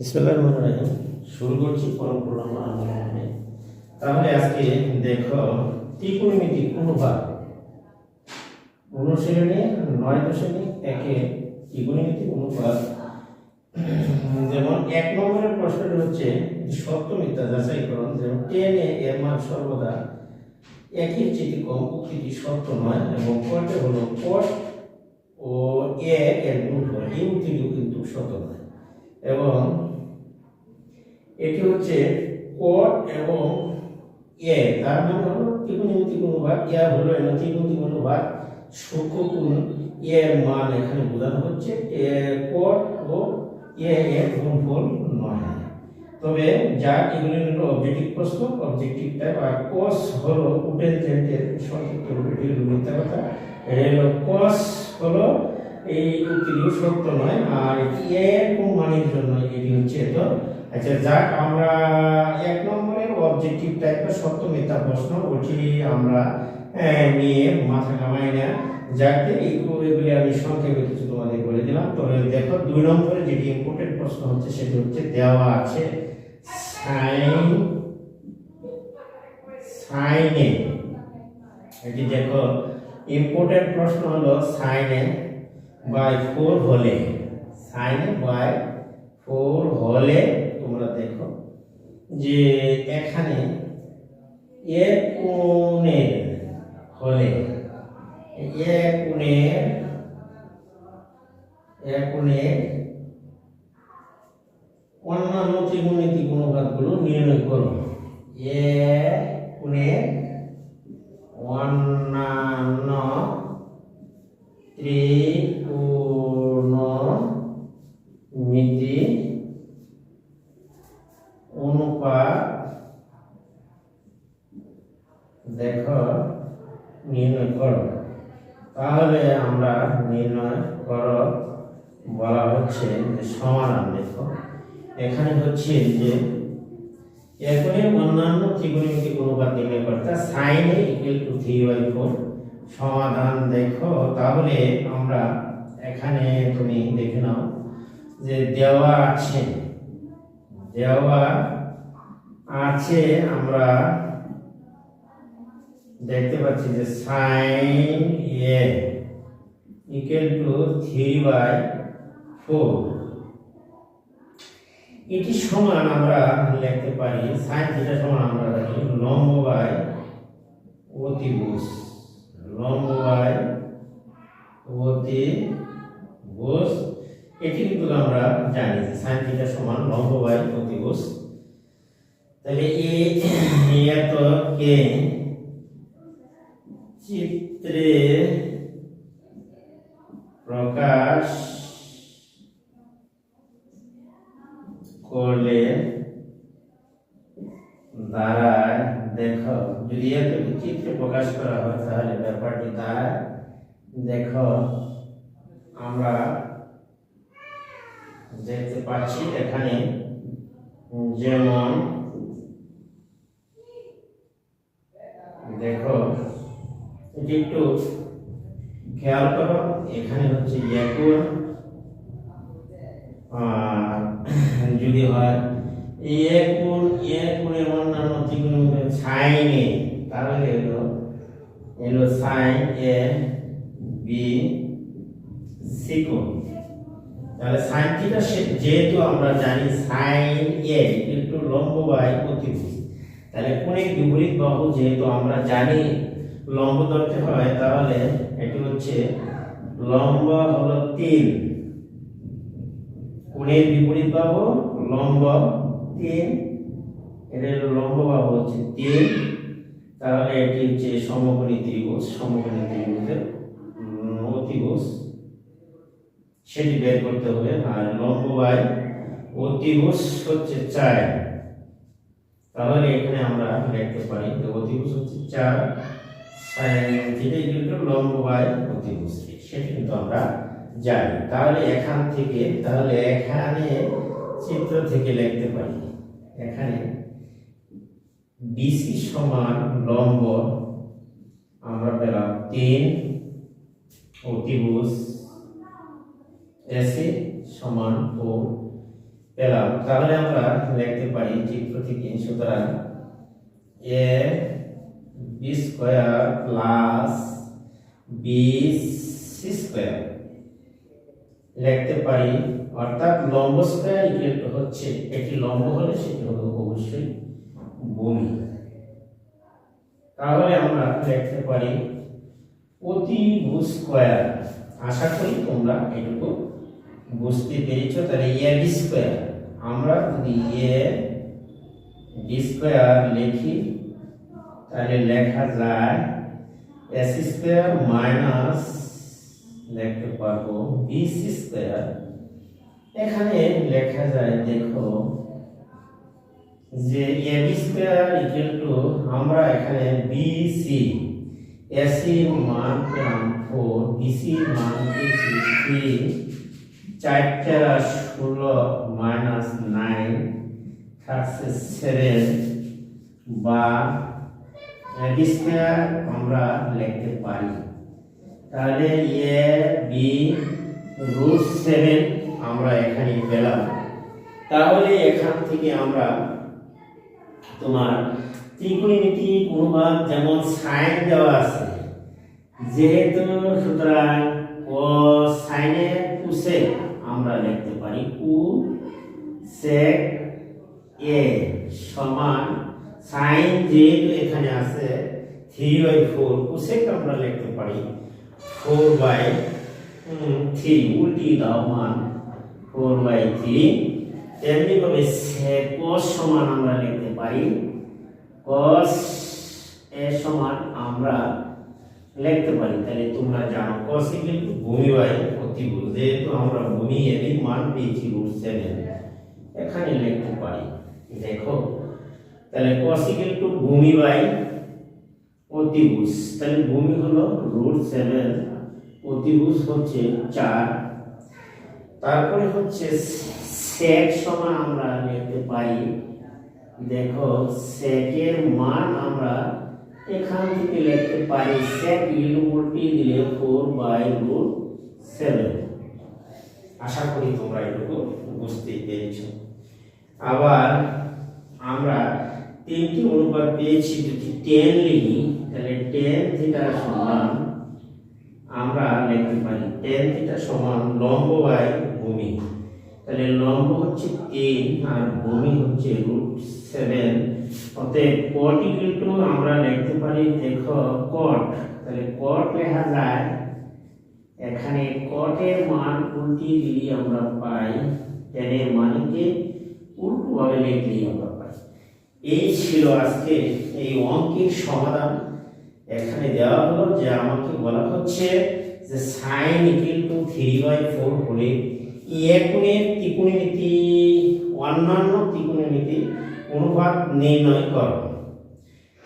ইসমাইল মনে শুরু করছি পরম প্রণাম আনন্দে তাহলে আজকে দেখো ত্রিকোণমিতিক অনুপাত। অনুশীলনে নয় দশমিক একে ত্রিকোণমিতিক অনুপাত। যেমন এক নম্বরের প্রশ্নটি হচ্ছে সত্য মিথ্যা যাচাইকরণ। যেমন টেন এ এর মান সর্বদা একই চেয়ে কম উক্তিটি সত্য নয় এবং কয়টা হলো কট ও এ এর গুণফল এই উক্তিটিও কিন্তু সত্য নয়। এবং এটি হচ্ছে কট এবং এ। তার মানে হলো ত্রিকোণমিতিক অনুপাত এ হলো এর ত্রিকোণমিতিক অনুপাত সূক্ষ্মকোণ এর মান এখানে বোঝানো হচ্ছে। এ কট ও এ এর গুণফল নয়। তবে যা এগুলি হলো অবজেক্টিভ প্রশ্ন অবজেক্টিভ টাইপ আর কস হলো উটেনজেন্টের সংক্ষিপ্ত রূপ, এটি হলো মিথ্যা কথা। হলো কস হলো এই উক্তিটিও সত্য নয়, আর এ কোন মানের জন্য? এটি হচ্ছে তো আচ্ছা যাক, আমরা এক নম্বরের অবজেক্টিভ টাইপের সত্য মিথ্যা প্রশ্ন, ওটি আমরা নিয়ে মাথা কামাই না। যাকে এইগুলি আমি সংক্ষেপে কিছু তোমাদের বলে দিলাম। তবে দেখো, দুই নম্বরে যেটি ইম্পর্টেন্ট প্রশ্ন হচ্ছে, সেটি হচ্ছে দেওয়া আছে সাইন, সাইনে। এটি দেখো ইম্পর্টেন্ট প্রশ্ন হলো সাইনে বাই ফোর হলে। সাইনে বাই ফোর হলে তোমরা দেখো যে এখানে কোণের হলে অন্যান্য ত্রিকোণমিতিক অনুপাতগুলো নির্ণয় করো। এ অন্যান্য ত্রিকোণমিতি অনুপাত দেখো নির্ণয় করো তাহলে আমরা নির্ণয় করো বলা হচ্ছে যে সমাধান দেখো এখানে হচ্ছে যে এখনই অন্যান্য ত্রিকোণমিতিক অনুপাত নির্ণয় করতে sine A equal to three by four সমাধান দেখো, তাহলে আমরা এখানে তুমি দেখে নাও যে দেওয়া আছে। দেওয়া আছে আমরা দেখতে পাচ্ছি যে sine A equal to three by four এটি সমান আমরা লিখতে পারি সাইন থিটা সমান আমরা জানি লম্ব বাই অতিভুজ। লম্ব বাই অতিভুজ। এটি কিন্তু আমরা জানি সাইন থিটা সমান লম্ব বাই অতিভুজ। তাহলে এই এত কে চিত্রে প্রকাশ করলে দ্বারায় দেখো যদি এতটি চিত্রে প্রকাশ করা হয়, তাহলে ব্যাপারটি দ্বারা দেখো, আমরা দেখতে পাচ্ছি এখানে, যেমন, দেখো, এটি একটু খেয়াল করো, এখানে হচ্ছে আর যদি হয় এ কোণ এ কোণের অন্যান্য ত্রিকোণমিতিক তাহলে হলো? এলো সাইন এ বি সি তাহলে সাইন থিটা যেহেতু আমরা জানি সাইন এ একটু লম্ব বাই তাহলে কোণের বিপরীত বাহু যেহেতু আমরা জানি লম্ব ধরতে হয়, তাহলে এটি হচ্ছে লম্ব হলো তিন। কোণের বিপরীত বাহু লম্ব তিন, এটা হলো লম্ব হচ্ছে তিন, তাহলে এটি হচ্ছে সমকোণী ত্রিভুজ, সমকোণী ত্রিভুজের অতিভুজ। সেটি বের করতে হবে, আর লম্ব বাই অতিভুজ হচ্ছে চার। তাহলে এখানে আমরা লিখতে পারি যে অতিভুজ হচ্ছে চার সাইন থিটা ইকুয়াল টু লম্ব বাই অতিভুজ সেটা কিন্তু আমরা জানি। তাহলে এখান থেকে, তাহলে এখানে চিত্র থেকে লিখতে পারি। এখানে বিসি সমান লম্ব আমরা পেলাম তিন অতিভুজ এসি সমান ও পেলাম। তাহলে আমরা লিখতে পারি চিত্র থেকে, সুতরাং A B square plus B C square লিখতে পারি। অর্থাৎ লম্ব স্কোয়ার ইকুয়াল টু হচ্ছে, একটি লম্ব হলে সেটি হবে অবশ্যই ভূমি তাহলে আমরা লিখতে পারি অতিভুজ স্কোয়ার। আশা করি তোমরা এটুকু বুঝতে পেরেছ। তাহলে এ স্কোয়ার, আমরা যদি এ বি স্কোয়ার লিখি, তাহলে লেখা যায় এস স্কোয়ার মাইনাস লিখতে পারব। বি সি স্কোয়ার এখানে লেখা যায়, দেখো, যে A B square equal to আমরা এখানে বি সি এসি মান পেলাম ফোর বিসি মান পেয়েছি থ্রি চারটা ষোলো মাইনাস নাইন থাকছে সেভেন বি স্কোয়ার আমরা লিখতে পারি। তাহলে এ, বি রুট সেভেন আমরা এখানে পেলাম। তাহলে এখান থেকে আমরা তোমার ত্রিকোণমিতি অনুপাত যেমন সাইন দেওয়া আছে, যেহেতু সুতরাং ও সাইনে কুসে আমরা লিখতে পারি কু সেক এ সমান সাইন যেহেতু এখানে আছে থ্রি বাই ফোর কুসেক আমরা লিখতে পারি ফোর বাই থ্রি উল্টি দাও, মান। ফোর বাই থ্রি তেমনি ভাবে সেকস সমান আমরা লিখতে পারি। কস এ সমান আমরা লিখতে পারি। তাহলে তোমরা জানো কস টু ভূমি বাই অতিভুজ যেহেতু আমরা ভূমি এর মান পেয়েছি রুট সেভেন এখানে লিখতে পারি। দেখো, তাহলে কস ইকুয়াল টু ভূমি বাই অতিভুজ। তাহলে ভূমি হলো রুট সেভেন অতিভুজ হচ্ছে চার। তারপরে হচ্ছে সেক সমান আমরা লিখতে পাই, দেখো সেকের মান আমরা এখান থেকে লিখতে পারি সেক ইউ উল্টি দিলে ফোর বাই রুট সেভেন আশা করি তোমরা এটুকু বুঝতে পেরেছ। আবার আমরা তিনটি অনুপাত পেয়েছি, যদি টেন লিখি টেন থিটা সমান আমরা লিখতে পারি টেন থিটা সমান লম্ব বাই ভূমি। তাহলে লম্ব হচ্ছে তিন আর ভূমি হচ্ছে রুট সেভেন অতএব কট টু আমরা লিখতে পারি, দেখো কট তাহলে কট লেখা যায়, এখানে কটের মান উল্টি দিলে আমরা পাই টেনের মানকে উল্টো ভাবে লিখলেই আমরা পাই। এই ছিল আজকে এই অঙ্কের সমাধান। এখানে দেওয়া হলো যে আমাকে বলা হচ্ছে যে sine equal to three by four হলে একুণের ত্রিকোণমিতি, অন্যান্য ত্রিকোণমিতি অনুপাত নির্ণয় করো।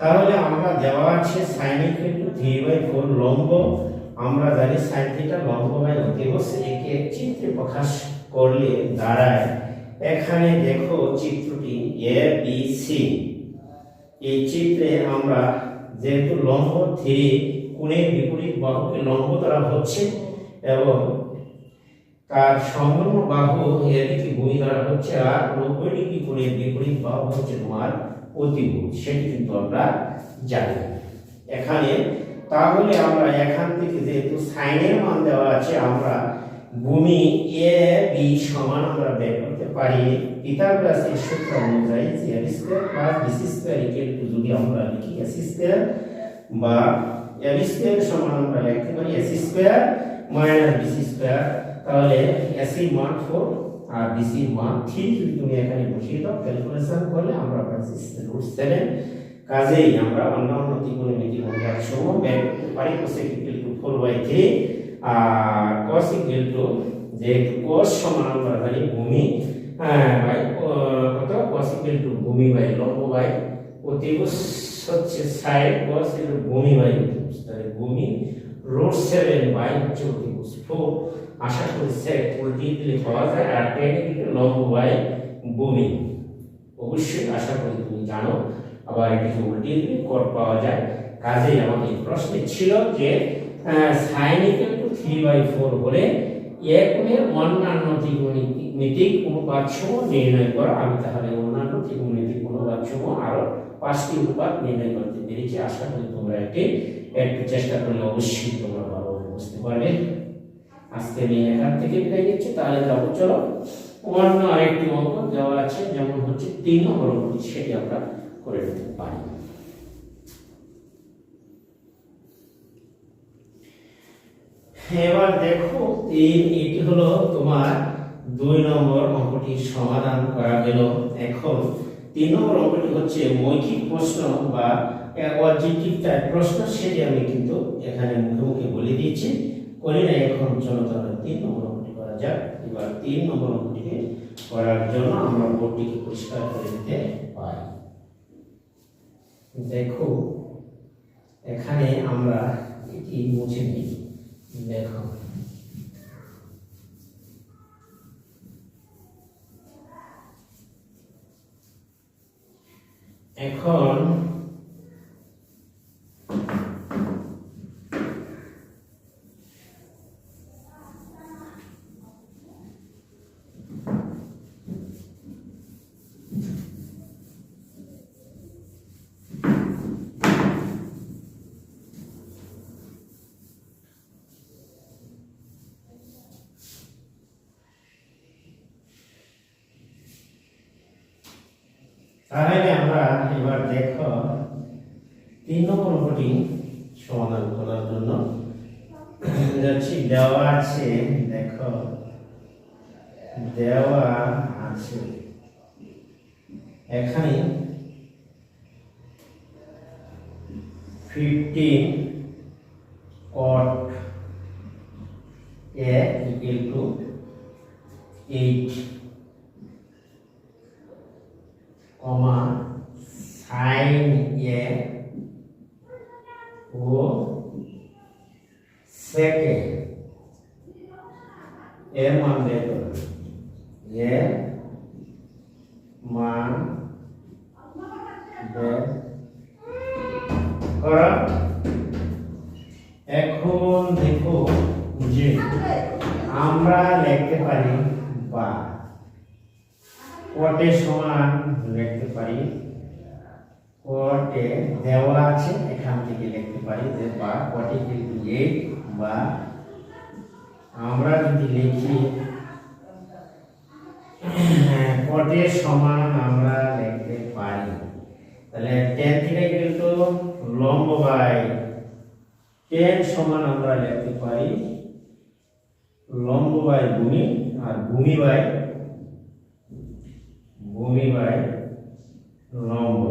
তাহলে আমরা দেওয়া আছে sine equal to three by four লম্ব, আমরা জানি সাইন থিটা লম্ব বাই অতিবস, একে চিত্রে প্রকাশ করলে দাঁড়ায়। এখানে দেখো চিত্রটি এ বি সি এই চিত্রে আমরা যেহেতু লম্ব থ্রি কোণের বিপরীত বাহুকে লম্ব দ্বারা হচ্ছে এবং তার সম্পূর্ণ বাহু এদিকে ভূমি দ্বারা হচ্ছে আর নব্বই ডিগ্রি কোণের বিপরীত বাহু হচ্ছে তোমার অতিভুজ। সেটি কিন্তু আমরা জানি। এখানে তাহলে আমরা এখান থেকে যেহেতু সাইনের মান দেওয়া আছে, আমরা ভূমি এ, বি সমান আমরা বের পারি পিথাগোরাসের সূত্র অনুযায়ী A square plus B square equal to যদি আমরা লিখি এস স্কয়ার বা এ বি স্কয়ার সমান আমরা লিখতে পারি S square minus B square তাহলে এস মান 4 আর বি এর মান 3 যদি তুমি এখানে বসিয়ে দাও ক্যালকুলেশন করলে আমরা পাচ্ছি রুট 7 কাজেই আমরা অন্যান্য ত্রিকোণমিতি অনুপাত সমূহ বের করতে পারি কোসেক ইকুয়াল টু 4 বাই 3 আর cos ইকুয়াল টু যেহেতু cos সমান আমরা জানি ভূমি বাই কত cos ইকুয়াল টু ভূমি বাই লম্ব বাই অতিভুজ হচ্ছে সাইড cos এর ভূমি বাই তাহলে ভূমি রুট 7 বাই হচ্ছে 4 আশা করি সেক উল্টি দিলে পাওয়া যায়। আর টেন কিন্তু লম্ব বাই ভূমি। অবশ্যই আশা করি তুমি জানো। আবার এটিকে উল্টিয়ে দিলে কট পাওয়া যায়। কাজেই আমাদের প্রশ্নে ছিল যে sine equal to three by four হলে এ কোণের অন্যান্য ত্রিকোণমিতি ত্রিকোণমিতিক অনুপাতসমূহ নির্ণয় করা। আমি তাহলে অন্যান্য ত্রিকোণমিতিক অনুপাতসমূহ আরও পাঁচটি অনুপাত নির্ণয় করতে পেরেছি। আশা করি তোমরা এটি একটু চেষ্টা করলে অবশ্যই তোমরা ভালোভাবে বুঝতে পারবে। আজকে আমি এখান থেকে বিদায় নিচ্ছি। তাহলে যাব, চলো। অন্য আরেকটি অঙ্ক দেওয়া আছে, যেমন হচ্ছে তিন নম্বর অঙ্কটি সেটি আমরা করে নিতে পারি। এবার দেখো, তিন, এটি হলো তোমার দুই নম্বর অঙ্কটির সমাধান করা গেল। এখন তিন নম্বর অঙ্কটি হচ্ছে মৌখিক প্রশ্ন বা অবজেক্টিভ টাইপ প্রশ্ন, সেটি আমি কিন্তু এখানে মুখে মুখে বলে দিয়েছি। করি না, এখন চলো তাহলে তিন নম্বর অঙ্কটি করা যাক। এবার তিন নম্বর অঙ্কটিকে করার জন্য আমরা বোর্ডটিকে পরিষ্কার করে দিতে পারি। দেখো, এখানে আমরা এটি মুছে নিই। দেখো। এখন তাহলে আমরা এবার দেখো তিন নম্বর অঙ্কটি সমাধান করার জন্য। যাচ্ছি, দেওয়া আছে, দেখো, দেওয়া আছে। এখানে fifteen cot A equal to eight comma sine A ও সেকে এর মান বের এর মান বের করো এখন দেখো যে আমরা লিখতে পারি কটে সমান লিখতে পারি। কটে দেওয়া আছে, এখান থেকে লিখতে পারি যে বা কটে কিন্তু এইট বা আমরা যদি লিখি কটে সমান আমরা লিখতে পারি। তাহলে টেন থেকে কিন্তু লম্ব বাই টেন সমান আমরা লিখতে পারি লম্ব বাই ভূমি আর ভূমি বাই ভূমি বাই লম্ব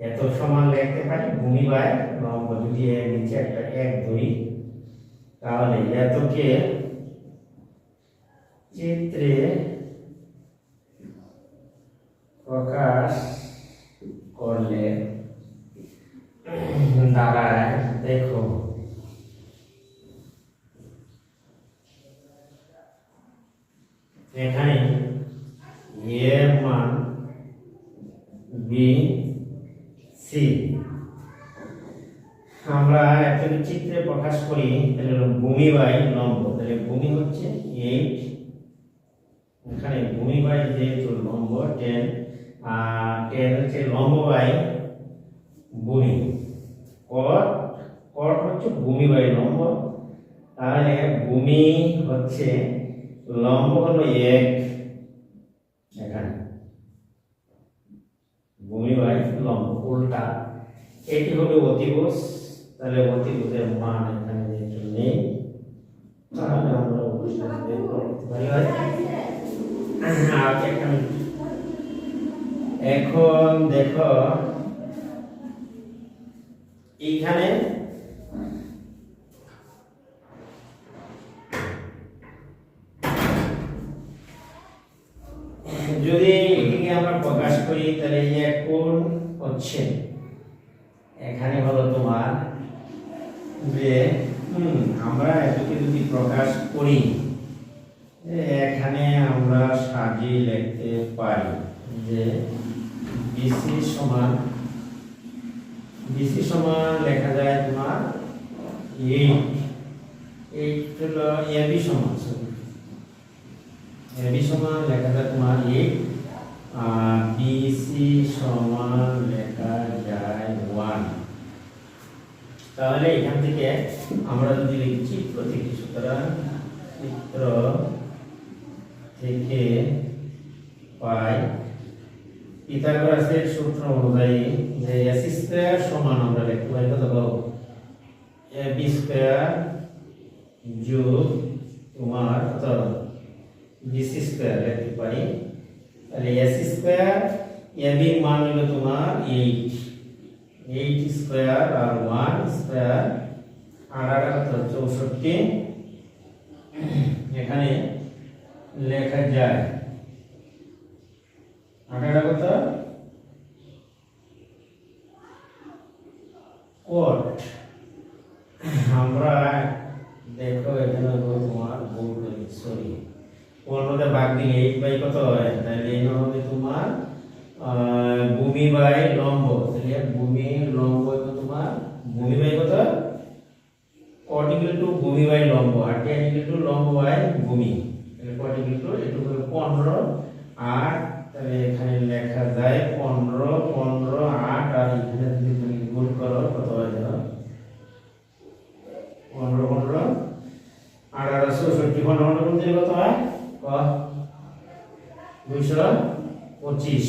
এত সমান লিখতে পারি? ভূমি বাই লম্ব যদি এর নিচে একটা এক ধরি, তাহলে এতকে চিত্রে প্রকাশ করলে দাঁড়ায়, দেখো। এখানে এর মান বি সি। আমরা একটা চিত্রে প্রকাশ করি, তাহলে হলো ভূমি বাই লম্ব। তাহলে ভূমি হচ্ছে এইট, এখানে ভূমি বাই যেহেতু লম্ব টেন আর টেন হচ্ছে লম্ব বাই ভূমি। কট কট হচ্ছে ভূমি বাই লম্ব। তাহলে ভূমি হচ্ছে লম্ব হলো এক এখানে ভূমি বাই লম্ব, উল্টা। এটি হলো অতিভুজ তাহলে অতিভুজের মান এখানে যেহেতু নেই, তাহলে আমরা এখন দেখো এইখানে করি তাহলে এই এক হচ্ছে এখানে হলো তোমার যে আমরা এটাকে যদি প্রকাশ করি, এখানে আমরা সাজিয়ে লিখতে পারি যে বিসি সমান বিসি সমান লেখা যায় তোমার এইট এইট হলো এবি সমান। এবি সমান লেখা যায় তোমার এইট বিসি সমান লেখা যায় ওয়ান তাহলে এখান থেকে আমরা যদি লিখি চিত্র থেকে সুতরাং চিত্র থেকে পাই পিথাগোরাসের সূত্র অনুযায়ী যে এস স্কয়ার সমান আমরা লিখতে পারি, কত পাবো? এ বি স্কয়ার যোগ তোমার কত? বিসি স্কয়ার লিখতে পারি। তাহলে এস স্কয়ার এ বি মান হলো তোমার এইট এইট স্কয়ার আর ওয়ান স্কয়ার আর আর কত চৌষট্টি। এখানে লেখা যায়। আঠারো কত? কোট আমরা দেখো এখানে হলো তোমার বোর্ড সরি দিলে এইট বাই কত হয়? তাহলে এই হবে তোমার ভূমি বাই লম্ব। তাহলে ভূমি লম্ব তোমার? ভূমি বাই কত? ইকুয়াল টু ভূমি বাই লম্ব। আর ইকুয়াল টু লম্ব বাই ভূমি। তাহলে ইকুয়াল টু এটু হলো পনেরো। আট তাহলে এখানে লেখা যায় পনেরো পনেরো, আট, আর এখানে যদি তুমি গুণ করো, কত হয় জানো পনেরো পনেরো। আট আর চৌষট্টি, পনেরো পনেরো গুণ দিলে কত হয়? ক? দুইশো পঁচিশ।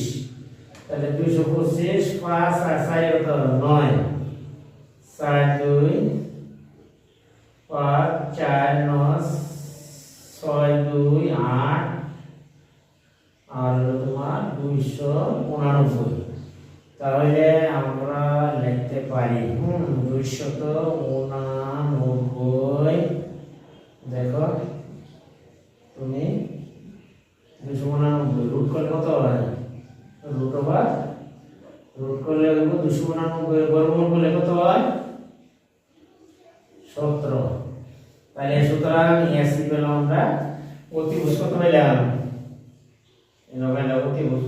তাহলে দুইশো পঁচিশ পাঁচ আর নয়। চার দুই, পাঁচ, চার নয়, ছয় দুই, আট। আর তোমার দুইশো উনানব্বই। তাহলে আমরা লিখতে পারি, হুম দুইশত উনানব্বই। দেখো, তুমি উনানব্বই রুট করলে কত হয়? রুট ওভার রুট করলে দুশো উনানব্বই, বর্গমূল করলে কত হয়? সতেরো। তাহলে সুতরাং এসি পেলাম আমরা অতিভুজ কত পেলাম?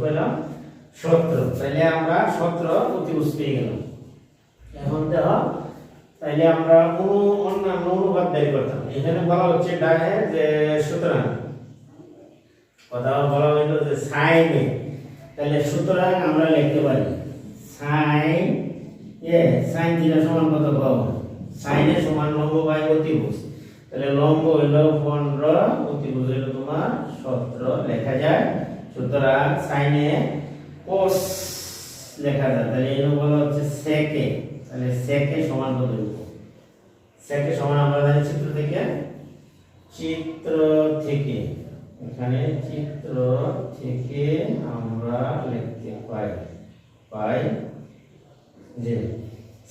পেলাম সতেরো। তাহলে আমরা সতেরো পেয়ে গেলাম। এখন দেখো তাইলে আমরা অনু অন্যান্য অনুবাদ বের করতাম। এখানে বলা হচ্ছে ডাকে যে সুতরাং কথা বলা হইল যে সাইনে তাহলে সুতরাং আমরা লিখতে পারি, সাইন এ, সাইন থিটা সমান কত পাবো? সাইনের সমান লম্ব বাই অতিভুজ। তাহলে লম্ব হইল পনেরো, অতিভুজ হইল তোমার সতেরো, লেখা যায়। সুতরাং সাইনে কোস লেখা যায়। তাহলে এই বলা হচ্ছে সেকে তাহলে সেকে সমান কত লিখব সেকে সমান আমরা জানি চিত্র থেকে? চিত্র থেকে। এখানে চিত্র থেকে আমরা লিখতে পাই পাই যে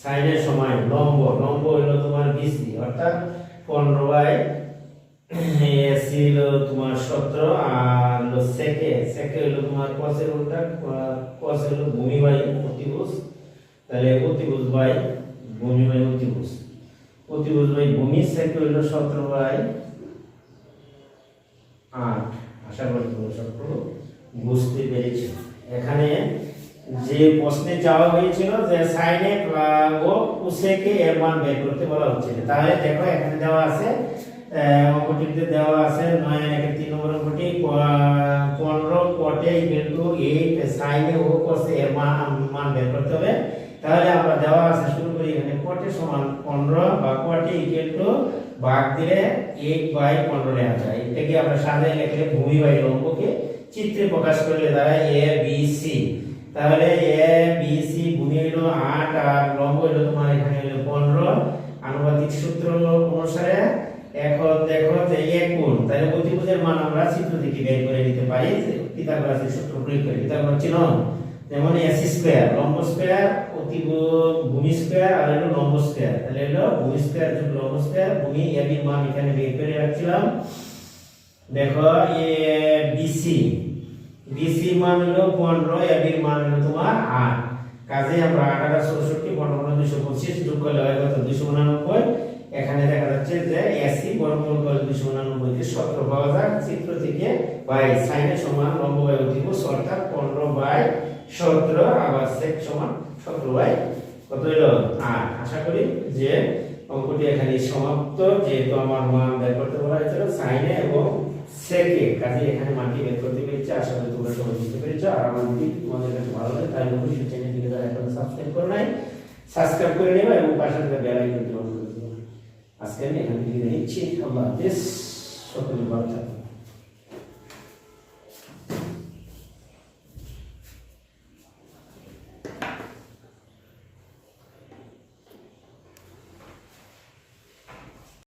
সাইনের সময় লম্ব লম্ব হইল তোমার বিসি অর্থাৎ পনেরো বাই এসি হলো তোমার সতেরো, আর হলো সেকে সেকে হইল তোমার কসের উল্টা, কস হইল ভূমি বাই অতিভুজ। তাহলে অতিভুজ বাই ভূমি বাই অতিভুজ। অতিভুজ বাই ভূমি, সেকে হইল সতেরো বাই আট আশা করি তোমরা বুঝতে পেরেছি। এখানে যে প্রশ্নে চাওয়া হয়েছিল যে সাইনে ও কুসেকে এর মান বের করতে বলা হচ্ছে। তাহলে দেখো এখানে দেওয়া আছে অঙ্কটিতে দেওয়া আছে নয় তিন নম্বর অঙ্কটি পনেরো কটে কিন্তু এইট সাইনে ও কোসে এর মান মান বের করতে হবে। তাহলে আমরা দেওয়া আছে শুরু করি এখানে কটে সমান পনেরো বা ভাগ দিলে এইট বাই পনেরো লেখা যায়। এটাকে আমরা সাজায় লিখলে ভূমি বাই লম্বকে চিত্রে প্রকাশ করলে দাঁড়ায় এ, বি, সি। তাহলে এ, বি, সি ভূমি হইল আট আর লম্ব হইল তোমার এখানে হইল পনেরো। আনুপাতিক সূত্র অনুসারে এখন দেখো যে এক গুণ। তাহলে অতিভুজের মান আমরা চিত্র থেকে বের করে নিতে পারি পিথাগোরাসের সূত্র প্রয়োগ করে। পিথাগোরাস চিহ্ন যেমন এস স্কয়ার, লম্ব স্কয়ার অতিভুজ ভূমি স্কয়ার আর হলো লম্ব স্কয়ার তাহলে হলো ভূমি স্কয়ার যোগ লম্ব স্কয়ার ভূমি এ মান এখানে বের করে রাখছিলাম। দেখো, এ বিসি বিসি মান হলো পনেরো এবির মান হলো তোমার আট। কাজে আমরা আট আট চৌষট্টি, পনেরো দুশো পঁচিশ যোগ করলে হয় কত? দুশো উনানব্বই। এখানে দেখা যাচ্ছে যে এসি বর্গমূল করে দুশো উনানব্বই দিয়ে সতেরো পাওয়া যায় চিত্র থেকে বাই সাইনের সমান লম্ব বাই অতিভুজ অর্থাৎ পনেরো বাই সতেরো, আবার সেক সমান সতেরো বাই কত আশা করি যে অঙ্কটি এখানে সমাপ্ত। যেহেতু আমার মান বের করতে বলা হয়েছিল সাইনে এবং সেকে কাজে এখানে মাটি বের করতে পেরেছে। আশা করি তোমরা সবাই আর আমার তোমাদের কাছে ভালো লাগে তাহলে অবশ্যই চ্যানেলটিকে যারা এখন সাবস্ক্রাইব করে নাই সাবস্ক্রাইব করে নেবে এবং পাশে থাকা বেল আইকনটি অন করে আজকে আমি এখান থেকে নিচ্ছি। আল্লাহ হাফেজ। সকলে ভালো থাকবে